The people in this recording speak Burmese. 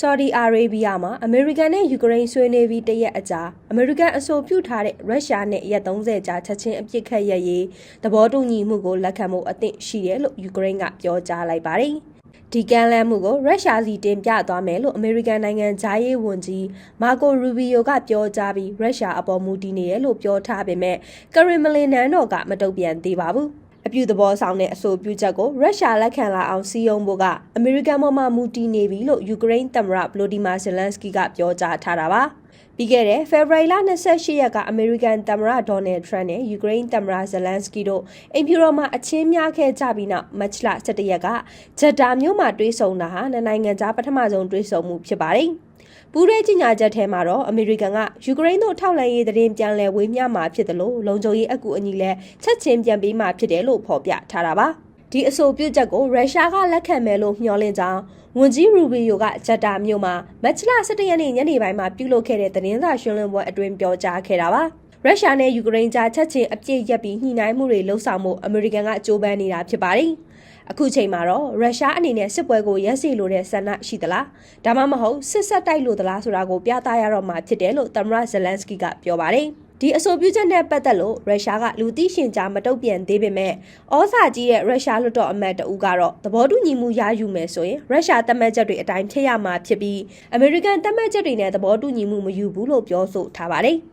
ဆော်ဒီအာရေဗီးယားမှာအမေရိကန်နဲ့ယူကရိန်းဆွေးနွေးပြီးတရက်အကြာအမေရိကန်အဆိုပြုထားတဲ့ရုရှားနဲ့ရက်30ကြာချက်ချင်းအပြစ်ခတ်ရရေးသဘောတူညီမှုကိုလက်ခံဖို့အသင့်ရှိတယ်လို့ယူကရိန်းကပြောကြားလိုက်ပါတယ်။ဒီကမ်းလှမ်းမှုကိုရုရှားစီတင်ပြသွားမယ်လို့အမေရိကန်နိုင်ငံဂျာရေးဝန်ကြီးမာကိုရူဘီယိုကပြောကြားပြီးရုရှားအပေါ်မူတည်နေတယ်လို့ပြောထားပေမဲ့ကရီမလင်နန်တော့ကမတုံ့ပြန်သေးပါဘူး။ အပြုသဘောဆောင်တဲ့အဆိုပြုချက်ကိုရုရှားလက်ခံလာအောင်စီယုံဖို့ကအမေရိကန်ပေါ်မှာမူတည်နေပြီလို့ယူကရိန်းသမ္မတဗလိုဒီမာဇယ်လန်စကီကပြောကြားထားတာပါ။ ပြီးခဲ့တဲ့ဖေဖော်ဝါရီလ28ရက်ကအမေရိကန်သမ္မတဒေါ်နယ်ထရန့်နဲ့ယူကရိန်းသမ္မတဇယ်လန်စကီတို့အိမ်ဖြူတော်မှာအချင်းများခဲ့ကြပြီးနောက်မတ်လ17ရက်ကဂျက်တာမြို့မှာတွေ့ဆုံတာဟာနှစ်နိုင်ငံကြားပထမဆုံးတွေ့ဆုံမှုဖြစ်ပါတယ်။ပူးရဲကြီးညာချက်ထဲမှာတော့အမေရိကန်ကယူကရိန်းတို့ထောက်လှမ်းရေးသတင်းပြန်လည်ဝေမျှမှာဖြစ်တယ်လို့လုံခြုံရေးအကူအညီလဲချက်ချင်းပြန်ပေးမှာဖြစ်တယ်လို့ဖော်ပြထားတာပါ ဒီအဆိုပြုချက်ကိုရုရှားကလက်ခံမယ်လို့မျှော်လင့်ကြောင်းဝန်ကြီးရူဘီယိုကဂျက်တာမြို့မှာမတ်လ17ရက်နေ့ညနေပိုင်းမှာပြုလုပ်ခဲ့တဲ့သတင်းစာရှင်းလင်းပွဲအတွင်းပြောကြားခဲ့တာပါရုရှားနဲ့ယူကရိန်းကြားချက်ချင်းအပြစ်ရက်ပြီးညှိနှိုင်းမှုတွေလှုပ်ဆောင်မှုအမေရိကန်ကကြိုးပမ်းနေတာဖြစ်ပါတယ်အခုချိန်မှာတော့ရုရှားအနေနဲ့စစ်ပွဲကိုရက်စီလိုတဲ့ဆန္ဒရှိသလားဒါမှမဟုတ်စစ်ဆက်တိုက်လို့သလားဆိုတာကိုပြသရတော့မှာဖြစ်တယ်လို့သမ္မတဇယ်လန်စကီကပြောပါတယ် ဒီအဆိုပြုချက်နဲ့ပတ်သက်လို့ရုရှားကလူသိရှင်ကြားမတုံ့ပြန်သေးပေမဲ့ဩဇာကြီးတဲ့ရုရှားလွှတ်တော်အမတ်တဦးကတော့သဘောတူညီမှုရယူမယ်ဆိုရင်ရုရှားတမတ်ချက်တွေအတိုင်းဖြစ်ရမှာဖြစ်ပြီးအမေရိကန်တမတ်ချက်တွေနဲ့သဘောတူညီမှုမယူဘူးလို့ပြောဆိုထားပါတယ်။